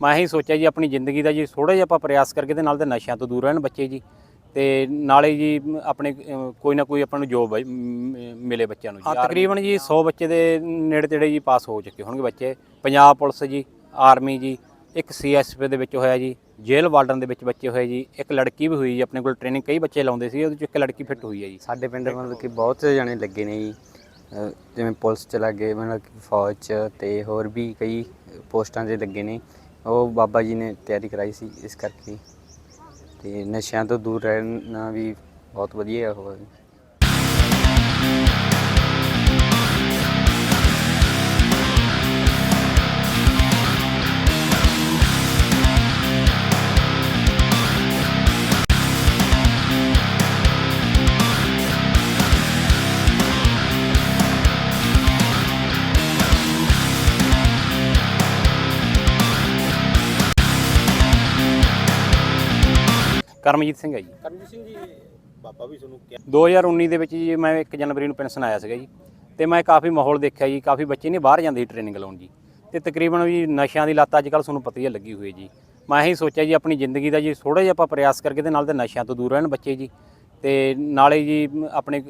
ਮੈਂ ਇਹੀ ਸੋਚਿਆ ਜੀ ਆਪਣੀ ਜ਼ਿੰਦਗੀ ਦਾ ਜੀ ਥੋੜਾ ਜਿਹਾ ਆਪਾਂ ਪ੍ਰਯਾਸ ਕਰਕੇ ਤੇ ਨਾਲ ਦੇ ਨਸ਼ਿਆਂ ਤੋਂ ਦੂਰ ਰਹਿਣ ਬੱਚੇ ਜੀ। ਤੇ ਨਾਲੇ ਜੀ ਆਪਣੇ ਕੋਈ ਨਾ ਕੋਈ ਆਪਾਂ ਨੂੰ ਜੋਬ ਮਿਲੇ ਬੱਚਿਆਂ ਨੂੰ ਜੀ। ਤਕਰੀਬਨ ਜੀ 100 ਬੱਚੇ ਦੇ ਨੇੜੇ ਤੇੜੇ ਜੀ ਪਾਸ ਹੋ ਚੁੱਕੇ ਹੋਣਗੇ ਬੱਚੇ। ਪੰਜਾਬ ਪੁਲਿਸ ਜੀ ਆਰਮੀ ਜੀ ਇੱਕ ਸੀਐਸਪੀ ਦੇ ਵਿੱਚ ਹੋਇਆ ਜੀ ਜੇਲ੍ਹ ਵਾਰਡਨ ਦੇ ਵਿੱਚ ਬੱਚੇ ਹੋਏ ਜੀ। ਇੱਕ ਲੜਕੀ ਵੀ ਹੋਈ ਜੀ ਆਪਣੇ ਕੋਲ ਟ੍ਰੇਨਿੰਗ ਕਈ ਬੱਚੇ ਲਾਉਂਦੇ ਸੀ ਉਹਦੇ ਚ ਇੱਕ ਲੜਕੀ ਫਿੱਟ ਹੋਈ ਹੈ ਜੀ। ਸਾਡੇ ਪਿੰਡ ਮਤਲਬ ਕਿ ਬਹੁਤ ਜਣੇ ਲੱਗੇ ਨੇ ਜੀ। ਜਿਵੇਂ ਪੁਲਿਸ ਚ ਲੱਗੇ ਮਤਲਬ ਕਿ ਫੌਜ ਚ ਤੇ ਹੋਰ ਵੀ ਕਈ ਪੋਸਟਾਂ 'ਤੇ ਲੱਗੇ ਨੇ। ਉਹ ਬਾਬਾ ਜੀ ਨੇ ਤਿਆਰੀ ਕਰਾਈ ਸੀ ਇਸ ਕਰਕੇ। ਤੇ ਨਸ਼ਿਆਂ ਤੋਂ ਦੂਰ ਰਹਿਣਾ ਵੀ ਬਹੁਤ ਵਧੀਆ ਉਹ ਕਰਮਜੀਤ ਸਿੰਘ ਹੈ ਜੀ। ਕਰਮਜੀਤ ਸਿੰਘ ਜੀ ਬਾਬਾ ਵੀ ਤੁਹਾਨੂੰ ਕਿਹਾ। 2019 ਦੇ ਵਿੱਚ ਜੀ ਮੈਂ 1 ਜਨਵਰੀ ਨੂੰ ਪੈਨਸ਼ਨ ਆਇਆ ਸੀਗਾ ਜੀ। ਤੇ ਮੈਂ ਕਾਫੀ ਮਾਹੌਲ ਦੇਖਿਆ ਜੀ ਕਾਫੀ ਬੱਚੇ ਨੇ ਬਾਹਰ ਜਾਂਦੇ ਟ੍ਰੇਨਿੰਗ ਲਾਉਣ ਜੀ। ਤੇ ਤਕਰੀਬਨ ਵੀ ਨਸ਼ਿਆਂ ਦੀ ਲੱਤ ਅੱਜ ਕੱਲ੍ਹ ਤੁਹਾਨੂੰ ਪਤਾ ਹੀ ਹੈ ਲੱਗੀ ਹੋਈ ਜੀ। ਮੈਂ ਇਹੀ ਸੋਚਿਆ ਜੀ ਆਪਣੀ ਜ਼ਿੰਦਗੀ ਦਾ ਜੀ ਥੋੜਾ ਜਿਹਾ ਆਪਾਂ ਪ੍ਰਯਾਸ ਕਰਕੇ ਤੇ ਨਾਲ ਦੇ ਨਸ਼ਿਆਂ ਤੋਂ ਦੂਰ ਰਹਿਣ ਬੱਚੇ ਜੀ। ਤੇ ਨਾਲੇ ਜੀ ਆਪਣੇ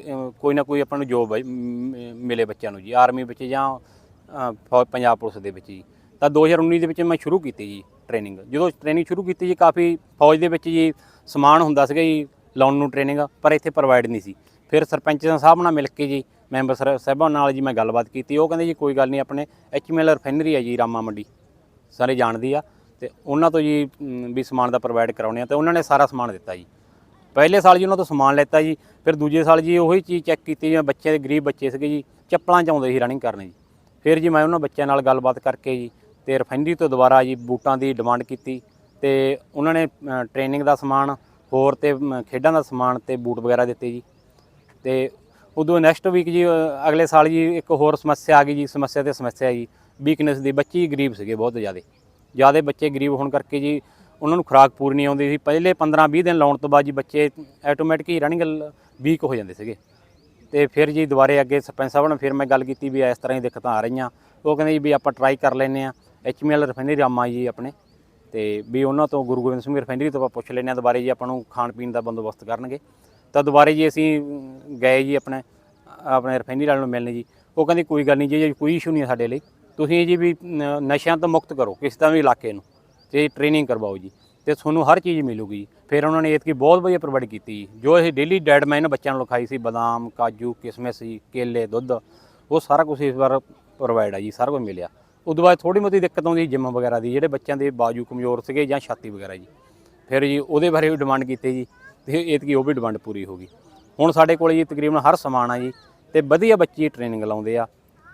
ਕੋਈ ਨਾ ਕੋਈ ਆਪਾਂ ਨੂੰ ਜੋਬ ਮਿਲੇ ਬੱਚਿਆਂ ਨੂੰ ਜੀ। ਆਰਮੀ ਵਿੱਚ ਜਾਂ ਪੰਜਾਬ ਪੁਲਿਸ ਦੇ ਵਿੱਚ ਜੀ। ਤਾਂ 2019 ਦੇ ਵਿੱਚ ਮੈਂ ਸ਼ੁਰੂ ਕੀਤੀ ਜੀ। ਟ੍ਰੇਨਿੰਗ ਜਦੋਂ ਟ੍ਰੇਨਿੰਗ ਸ਼ੁਰੂ ਕੀਤੀ ਜੀ, ਕਾਫੀ ਫੌਜ ਦੇ ਵਿੱਚ ਜੀ ਸਮਾਨ ਹੁੰਦਾ ਸੀਗਾ ਜੀ, ਲਾਉਣ ਨੂੰ ਟ੍ਰੇਨਿੰਗ ਪਰ ਇੱਥੇ ਪ੍ਰੋਵਾਈਡ ਨਹੀਂ ਸੀ। ਫਿਰ ਸਰਪੰਚ ਸਾਹਿਬ ਨਾਲ ਮਿਲ ਕੇ ਜੀ, ਮੈਂਬਰ ਸਰ- ਸਾਹਿਬਾਨ ਨਾਲ ਜੀ ਮੈਂ ਗੱਲਬਾਤ ਕੀਤੀ। ਉਹ ਕਹਿੰਦੇ ਜੀ, ਕੋਈ ਗੱਲ ਨਹੀਂ, ਆਪਣੇ ਐਚਐਮਐਲ ਰਿਫਾਈਨਰੀ ਹੈ ਜੀ, ਰਾਮਾ ਮੰਡੀ। ਸਾਰੇ ਜਾਣਦੀ ਆ। ਤੇ ਉਹਨਾਂ ਤੋਂ ਜੀ ਵੀ ਸਮਾਨ ਦਾ ਪ੍ਰੋਵਾਈਡ ਕਰਾਉਣੇ ਆ। ਤੇ ਉਹਨਾਂ ਨੇ ਸਾਰਾ ਸਮਾਨ ਦਿੱਤਾ ਜੀ। ਪਹਿਲੇ ਸਾਲ ਜੀ ਉਹਨਾਂ ਤੋਂ ਸਮਾਨ ਲੈਤਾ ਜੀ, ਫਿਰ ਦੂਜੇ ਸਾਲ ਜੀ ਉਹੀ ਚੀਜ਼ ਚੈੱਕ ਕੀਤੀ ਜਿਵੇਂ ਬੱਚੇ ਦੇ ਗਰੀਬ ਬੱਚੇ ਸੀਗੇ ਜੀ, ਚੱਪਲਾਂ ਚ ਆਉਂਦੇ ਸੀ ਰਨਿੰਗ ਕਰਨ ਜੀ। ਫਿਰ ਜੀ ਮੈਂ ਉਹਨਾਂ ਬੱਚਿਆਂ ਨਾਲ ਗੱਲਬਾਤ ਕਰਕੇ ਜੀ ਤੇ ਰਿਫਾਈਨਰੀ ਤੋਂ ਦੁਬਾਰਾ ਜੀ ਬੂਟਾਂ ਦੀ ਡਿਮਾਂਡ ਕੀਤੀ ਤੇ ਉਹਨਾਂ ਨੇ ਟ੍ਰੇਨਿੰਗ ਦਾ ਸਮਾਨ ਹੋਰ ਤੇ ਖੇਡਾਂ ਦਾ ਸਮਾਨ ਤੇ ਬੂਟ ਵਗੈਰਾ ਦਿੱਤੇ ਜੀ। ਤੇ ਉਦੋਂ ਨੈਕਸਟ ਵੀਕ ਜੀ ਅਗਲੇ ਸਾਲ ਜੀ ਇੱਕ ਹੋਰ ਸਮੱਸਿਆ ਆ ਗਈ ਜੀ, ਸਮੱਸਿਆ ਤੇ ਸਮੱਸਿਆ ਜੀ ਵੀਕਨੈਸ ਦੀ ਬੱਚੀ ਗਰੀਬ ਸੀਗੇ ਬਹੁਤ ਜ਼ਿਆਦਾ। ਜ਼ਿਆਦਾ ਬੱਚੇ ਗਰੀਬ ਹੋਣ ਕਰਕੇ ਜੀ ਉਹਨਾਂ ਨੂੰ ਖੁਰਾਕ ਪੂਰੀ ਨਹੀਂ ਆਉਂਦੀ ਸੀ। ਪਹਿਲੇ 15 20 ਦਿਨ ਲਾਉਣ ਤੋਂ ਬਾਅਦ ਜੀ ਬੱਚੇ ਆਟੋਮੈਟਿਕ ਹੀ ਰਨਿੰਗ ਵੀਕ ਹੋ ਜਾਂਦੇ ਸੀਗੇ। ਤੇ ਫਿਰ ਜੀ ਦੁਬਾਰੇ ਅੱਗੇ ਸਰਪੰਚ ਸਾਹਿਬ ਨਾਲ ਫਿਰ ਮੈਂ ਗੱਲ ਕੀਤੀ ਵੀ ਇਸ ਤਰ੍ਹਾਂ ਹੀ ਦਿੱਕਤਾਂ ਆ ਰਹੀਆਂ। ਉਹ ਕਹਿੰਦੇ ਜੀ ਵੀ ਆਪਾਂ ਟਰਾਈ ਕਰ ਲੈਨੇ ਆ ਐਚਐਮਐਲ ਰਿਫਾਈਨਰੀ ਆਮਾ ਜੀ ਆਪਣੇ। ਤੇ ਵੀ ਉਹਨਾਂ ਤੋਂ ਗੁਰੂ ਗੋਬਿੰਦ ਸਿੰਘ ਰਿਫਾਈਨਰੀ ਤੋਂ ਆਪਾਂ ਪੁੱਛ ਲੈਨੇ ਆ ਦੁਬਾਰੇ ਜੀ ਆਪਾਂ ਨੂੰ ਖਾਣ ਪੀਣ ਦਾ ਬੰਦੋਬਸਤ ਕਰਨਗੇ। ਤਾਂ ਦੁਬਾਰੇ ਜੀ ਅਸੀਂ ਗਏ ਜੀ ਆਪਣੇ ਆਪਣੇ ਰਿਫਾਈਨਰੀ ਵਾਲਿਆਂ ਨੂੰ ਮਿਲਣ ਜੀ। ਉਹ ਕਹਿੰਦੀ ਕੋਈ ਗੱਲ ਨਹੀਂ ਜੀ ਕੋਈ ਇਸ਼ੂ ਨਹੀਂ ਹੈ ਸਾਡੇ ਲਈ। ਤੁਸੀਂ ਜੀ ਵੀ ਨਸ਼ਿਆਂ ਤੋਂ ਮੁਕਤ ਕਰੋ, ਕਿਸੇ ਤਾਂ ਵੀ ਇਲਾਕੇ ਨੂੰ। ਤੇ ਟ੍ਰੇਨਿੰਗ ਕਰਵਾਓ ਜੀ। ਤੇ ਤੁਹਾਨੂੰ ਹਰ ਚੀਜ਼ ਮਿਲੂਗੀ। ਜੀ ਫਿਰ ਉਹਨਾਂ ਨੇ ਇਤਕੀ ਬਹੁਤ ਵਧੀਆ ਪ੍ਰੋਵਾਈਡ ਕੀਤੀ ਜੀ। ਜੋ ਅਸੀਂ ਡੇਲੀ ਡਾਈਟ ਮੈਂ ਬੱਚਿਆਂ ਨੂੰ ਲਿਖਾਈ ਸੀ, ਬਦਾਮ, ਕਾਜੂ, ਕਿਸਮਿਸ ਜੀ, ਕੇਲੇ, ਦੁੱਧ, ਉਹ ਸਾਰਾ ਕੁਝ ਇਸ ਵਾਰ ਪ੍ਰੋਵਾਈਡ ਆ ਜੀ, ਸਾਰਾ ਕੁਝ ਮਿਲਿਆ। ਉਦੋਂ ਬਾਅਦ ਥੋੜੀ ਬਹੁਤੀ ਦਿੱਕਤ ਆਉਂਦੀ ਜਿਮ ਵਗੈਰਾ ਦੀ, ਜਿਹੜੇ ਬੱਚਿਆਂ ਦੇ ਬਾਜੂ ਕਮਜ਼ੋਰ ਸੀਗੇ ਜਾਂ ਛਾਤੀ ਵਗੈਰਾ ਜੀ। ਫਿਰ ਜੀ ਉਹਦੇ ਬਾਰੇ ਵੀ ਡਿਮਾਂਡ ਕੀਤੀ ਜੀ ਤੇ ਇਤਕੀ ਉਹ ਵੀ ਡਿਮਾਂਡ ਪੂਰੀ ਹੋ ਗਈ। ਹੁਣ ਸਾਡੇ ਕੋਲ ਜੀ ਤਕਰੀਬਨ ਹਰ ਸਮਾਨ ਆ ਜੀ ਤੇ ਵਧੀਆ ਬੱਚੇ ਟ੍ਰੇਨਿੰਗ ਲਾਉਂਦੇ ਆ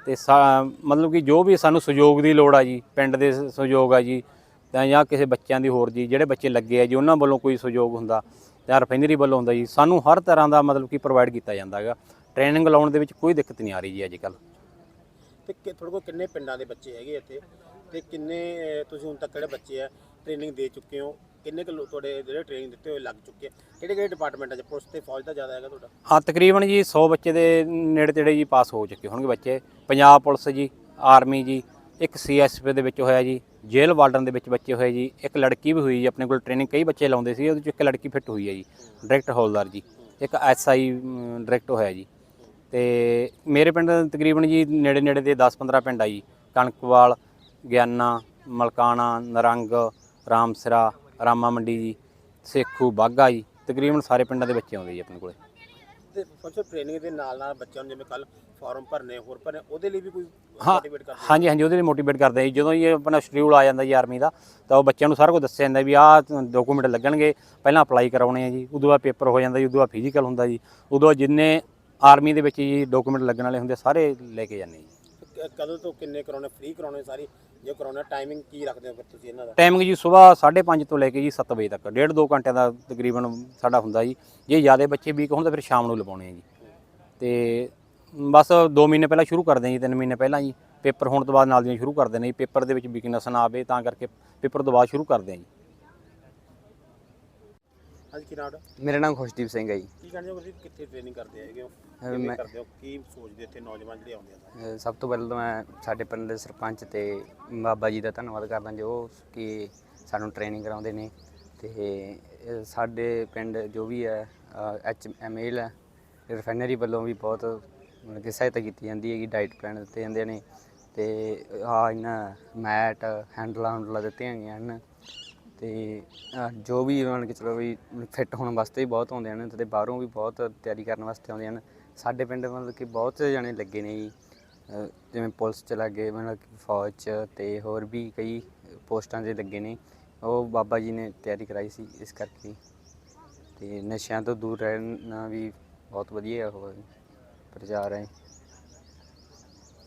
ਤੇ ਸਾ- ਮਤਲਬ ਕਿ ਜੋ ਵੀ ਸਾਨੂੰ ਸਹਿਯੋਗ ਦੀ ਲੋੜ ਆ ਜੀ, ਪਿੰਡ ਦੇ ਸਹਿਯੋਗ ਆ ਜੀ ਤਾਂ ਜਾਂ ਕਿਸੇ ਬੱਚਿਆਂ ਦੀ ਹੋਰ ਜੀ, ਜਿਹੜੇ ਬੱਚੇ ਲੱਗੇ ਆ ਜੀ, ਉਹਨਾਂ ਵੱਲੋਂ ਕੋਈ ਸਹਿਯੋਗ ਹੁੰਦਾ ਜਾਂ ਰਿਫਾਈਨਰੀ ਵੱਲੋਂ ਹੁੰਦਾ ਜੀ, ਸਾਨੂੰ ਹਰ ਤਰ੍ਹਾਂ ਦਾ ਮਤਲਬ ਕਿ ਪ੍ਰੋਵਾਈਡ ਕੀਤਾ ਜਾਂਦਾ ਹੈਗਾ। ਟ੍ਰੇਨਿੰਗ ਲਾਉਣ ਦੇ ਵਿੱਚ ਕੋਈ ਦਿੱਕਤ ਨਹੀਂ ਆ ਰਹੀ ਜੀ ਅੱਜ ਕੱਲ੍ਹ। ਤੇ ਕਿ- ਤੁਹਾਡੇ ਕੋਲ ਕਿੰਨੇ ਪਿੰਡਾਂ ਦੇ ਬੱਚੇ ਹੈਗੇ ਇੱਥੇ? ਤੇ ਕਿੰਨੇ ਅਹ, ਤੁਸੀਂ ਹੁਣ ਤੱਕ ਜਿਹੜੇ ਬੱਚੇ ਆ? ਟ੍ਰੇਨਿੰਗ ਦੇ ਚੁੱਕੇ ਹੋ? ਕਿੰਨੇ ਕੁ ਲੋ- ਤੁਹਾਡੇ ਜਿਹੜੇ ਟ੍ਰੇਨਿੰਗ ਦਿੱਤੇ ਹੋਏ ਲੱਗ ਚੁੱਕੇ ਆ? ਕਿਹੜੇ ਕਿਹੜੇ ਡਿਪਾਰਟਮੈਂਟਾਂ 'ਚ ਪੁਲਿਸ ਤੇ ਫੌਜ ਦਾ ਜ਼ਿਆਦਾ ਹੈਗਾ ਤੁਹਾਡਾ? ਹਾਂ ਤਕਰੀਬਨ ਜੀ 100 ਬੱਚੇ ਦੇ ਨੇੜੇ ਤੇੜੇ ਜੀ ਪਾਸ ਹੋ ਚੁੱਕੇ ਹੋਣਗੇ ਬੱਚੇ। ਪੰਜਾਬ ਪੁਲਿਸ ਜੀ ਆਰਮੀ ਜੀ ਇੱਕ ਸੀਐਸਪੀ ਦੇ ਵਿੱਚ ਹੋਇਆ ਜੀ ਜੇਲ੍ਹ ਵਾਰਡਨ ਦੇ ਵਿੱਚ ਬੱਚੇ ਹੋਏ ਜੀ ਇੱਕ ਲੜਕੀ ਵੀ ਹੋਈ ਜੀ ਆਪਣੇ ਕੋਲ ਟ੍ਰੇਨਿੰਗ ਕਈ ਬੱਚੇ ਲਾਉਂਦੇ ਸੀ ਉਹਦੇ ਚ ਇੱਕ ਲੜਕੀ ਫਿੱਟ ਹੋਈ ਹੈ ਜੀ ਡਾਇਰੈਕਟ ਹੌਲਦਾਰ ਜੀ ਇੱਕ ਐਸਆਈ ਡਾਇਰੈਕਟ ਹੋਇਆ ਜੀ। ਤੇ ਮੇਰੇ ਪਿੰਡ ਤਕਰੀਬਨ ਜੀ ਨੇੜੇ ਨੇੜੇ ਦੇ 10-15 ਪਿੰਡ ਆ ਜੀ। ਕਣਕਵਾਲ ਗਿਆਨਾ ਮਲਕਾਣਾ ਨਰੰਗ ਰਾਮਸਰਾ ਰਾਮਾ ਮੰਡੀ ਜੀ ਸੇਖੂ ਬਾਗਾ ਜੀ ਤਕਰੀਬਨ ਸਾਰੇ ਪਿੰਡਾਂ ਦੇ ਬੱਚੇ ਆਉਂਦੇ ਜੀ ਆਪਣੇ ਕੋਲੇ। ਤੇ ਫਸਲ ਟ੍ਰੇਨਿੰਗ ਦੇ ਨਾਲ ਨਾਲ ਬੱਚਿਆਂ ਨੂੰ ਜਿਵੇਂ ਕੱਲ ਫਾਰਮ ਭਰਨੇ ਹੋਰ ਭਰਨੇ ਉਹਦੇ ਲਈ ਵੀ ਕੋਈ ਮੋਟੀਵੇਟ ਕਰਦੇ ਹਾਂਜੀ ਹਾਂਜੀ ਉਹਦੇ ਲਈ ਮੋਟੀਵੇਟ ਕਰਦੇ ਆ ਜੀ। ਜਦੋਂ ਇਹ ਆਪਣਾ ਸ਼ਡਿਊਲ ਆ ਜਾਂਦਾ ਜੀ ਆਰਮੀ ਦਾ ਤਾਂ ਉਹ ਬੱਚਿਆਂ ਨੂੰ ਸਾਰਾ ਕੁਝ ਦੱਸਿਆ ਜਾਂਦਾ ਵੀ ਆਹ ਡਾਕੂਮੈਂਟ ਲੱਗਣਗੇ ਪਹਿਲਾਂ ਅਪਲਾਈ ਕਰਾਉਣੇ ਆ ਜੀ। ਉਦੋਂ ਬਾਅਦ ਪੇਪਰ ਹੋ ਜਾਂਦਾ ਜੀ ਉਦੋਂ ਬਾਅਦ ਫਿਜ਼ੀਕਲ ਹੁੰਦਾ ਜੀ। ਉਦੋਂ ਜਿੰਨੇ ਆਰਮੀ ਦੇ ਵਿੱਚ ਜੀ ਡਾਕੂਮੈਂਟ ਲੱਗਣ ਵਾਲੇ ਹੁੰਦੇ ਸਾਰੇ ਲੈ ਕੇ ਜਾਂਦੇ ਜੀ। ਕ- ਕਦੋਂ ਤੋਂ ਕਿੰਨੇ ਕਰਾਉਣੇ ਫ੍ਰੀ ਕਰਾਉਣੇ ਸਾਰੀ? ਜੇ ਕਰਾਉਣਾ ਟਾਈਮਿੰਗ ਕੀ ਰੱਖਦੇ ਹੋ ਫਿਰ ਤੁਸੀਂ ਇਹਨਾਂ ਦਾ? ਟਾਈਮਿੰਗ ਜੀ ਸਵੇਰ 5:30 ਤੋਂ ਲੈ ਕੇ ਜੀ 7 ਵਜੇ ਤੱਕ ਡੇਢ ਦੋ ਘੰਟਿਆਂ ਦਾ ਤਕਰੀਬਨ ਸਾਡਾ ਹੁੰਦਾ ਜੀ। ਜੇ ਜ਼ਿਆਦਾ ਬੱਚੇ ਵੀਕ ਹੋਣ ਤਾਂ ਫਿਰ ਸ਼ਾਮ ਨੂੰ ਲਵਾਉਣੇ ਆ ਜੀ। ਤੇ ਬਸ 2 ਮਹੀਨੇ ਪਹਿਲਾਂ ਸ਼ੁਰੂ ਕਰਦੇ ਆ ਜੀ 3 ਮਹੀਨੇ ਪਹਿਲਾਂ ਜੀ। ਪੇਪਰ ਹੋਣ ਤੋਂ ਬਾਅਦ ਨਾਲ ਦੀਆਂ ਸ਼ੁਰੂ ਕਰਦੇ ਨੇ ਜੀ। ਪੇਪਰ ਦੇ ਵਿੱਚ ਵੀਕਨੈਸ ਨਾ ਆਵੇ ਤਾਂ ਕਰਕੇ ਪੇਪਰ ਤੋਂ ਬਾਅਦ ਸ਼ੁਰੂ ਕਰਦੇ ਆ ਜੀ। ਕੀ ਨਾਮ ਮੇਰਾ ਨਾਮ ਖੁਸ਼ਦੀਪ ਸਿੰਘ ਹੈ ਜੀ। ਕੀ ਕਹਿੰਦੇ ਹੋ? ਤੁਸੀਂ ਕਿੱਥੇ ਟ੍ਰੇਨਿੰਗ ਕਰਦੇ ਹੈਗੇ ਹੋ? ਅਹ ਕਿਵੇਂ ਮੈਂ- ਕਰਦੇ ਹੋ? ਕੀ ਸੋਚਦੇ ਇੱਥੇ ਨੌਜਵਾਨ ਜਿਹੜੇ ਆਉਂਦੇ ਆ ਅਹ ਸਭ ਤੋਂ ਪਹਿਲਾਂ ਤਾਂ ਮੈਂ ਸਾਡੇ ਪਿੰਡ ਦੇ ਸਰਪੰਚ ਤੇ ਬਾਬਾ ਜੀ ਦਾ ਧੰਨਵਾਦ ਕਰਦਾ ਜੋ ਕਿ ਸਾਨੂੰ ਟ੍ਰੇਨਿੰਗ ਕਰਾਉਂਦੇ ਨੇ। ਤੇ ਅਹ ਸਾਡੇ ਪਿੰਡ ਜੋ ਵੀ ਹੈ ਐਚ ਐਮ ਐਲ ਹੈ ਰਿਫਾਈਨਰੀ ਵੱਲੋਂ ਵੀ ਬਹੁਤ ਮਤਲਬ ਕਿ ਸਹਾਇਤਾ ਕੀਤੀ ਜਾਂਦੀ ਹੈਗੀ ਡਾਈਟ ਪਲਾਨ ਦਿੱਤੇ ਜਾਂਦੇ ਨੇ। ਤੇ ਆ ਇਹਨਾਂ ਮੈਟ ਹੈਂਡਲਾਂ ਹੁੰਡਲਾਂ ਦਿੱਤੀਆਂ ਗਈਆਂ ਹਨ। ਤੇ, ਅਹ, ਜੋ ਵੀ ਮਤਲਬ ਕਿ ਚਲੋ ਵੀ ਫਿੱਟ ਹੋਣ ਵਾਸਤੇ ਵੀ ਬਹੁਤ ਆਉਂਦੇ ਹਨ ਤੇ ਬਾਹਰੋਂ ਵੀ ਬਹੁਤ ਤਿਆਰੀ ਕਰਨ ਵਾਸਤੇ ਆਉਂਦੇ ਹਨ। ਸਾਡੇ ਪਿੰਡ ਮਤਲਬ ਕਿ ਬਹੁਤ ਜਣੇ ਲੱਗੇ ਨੇ ਜੀ। ਅਹ, ਜਿਵੇਂ ਪੁਲਿਸ ਚ ਲੱਗੇ, ਮਤਲਬ ਕਿ ਫੌਜ ਚ ਤੇ ਹੋਰ ਵੀ ਕਈ ਪੋਸਟਾਂ 'ਤੇ ਲੱਗੇ ਨੇ। ਉਹ ਬਾਬਾ ਜੀ ਨੇ ਤਿਆਰੀ ਕਰਾਈ ਸੀ ਇਸ ਕਰਕੇ। ਤੇ ਨਸ਼ਿਆਂ ਤੋਂ ਦੂਰ ਰਹਿਣਾ ਵੀ ਬਹੁਤ ਵਧੀਆ ਉਹ ਪ੍ਰਚਾਰ ਹੈ।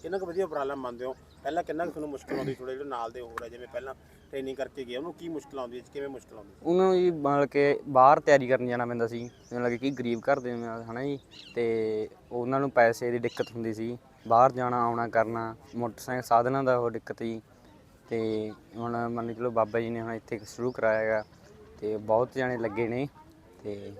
ਕਿੰਨਾ ਕੁ ਵਧੀਆ ਉਪਰਾਲਾ ਮੰਨਦੇ ਹੋ? ਪਹਿਲਾਂ ਕਿੰਨਾ ਕੁ ਤੁਹਾਨੂੰ ਮੁਸ਼ਕਲ ਆਉਂਦੀ ਥੋੜੇ ਜਿਹੜੇ ਨਾਲ ਦੇ ਹੋਰ ਹੈ ਜਿਵੇਂ ਪਹਿਲਾਂ ਟ੍ਰੇਨਿੰਗ ਕਰਕੇ ਗਏ, ਉਹਨੂੰ ਕੀ ਮੁਸ਼ਕਲ ਆਉਂਦੀ ਹੈ ਕਿਵੇਂ ਮੁਸ਼ਕਲ ਆਉਂਦੀ ਉਹਨਾਂ ਨੂੰ ਜੀ ਮਤਲਬ ਕਿ ਬਾਹਰ ਤਿਆਰੀ ਕਰਨ ਜਾਣਾ ਪੈਂਦਾ ਸੀ। ਮਤਲਬ ਕਿ ਗਰੀਬ ਘਰ ਦੇ ਨਾਲ ਹਨਾ ਜੀ? ਤੇ ਉਹਨਾਂ ਨੂੰ ਪੈਸੇ ਦੀ ਦਿੱਕਤ ਹੁੰਦੀ ਸੀ। ਬਾਹਰ ਜਾਣਾ, ਆਉਣਾ, ਕਰਨਾ, ਮੋਟਰਸਾਈਕਲ ਸਾਧਨਾਂ ਦਾ ਉਹ ਦਿੱਕਤ ਜੀ ਤੇ ਹੁਣ ਮੰਨ ਕੇ ਚਲੋ ਬਾਬਾ ਜੀ ਨੇ ਹੁਣ ਇੱਥੇ ਸ਼ੁਰੂ ਕਰਾਇਆ ਹੈਗਾ, ਤੇ ਬਹੁਤ ਜਾਣੇ ਲੱਗੇ ਨੇ, ਤੇ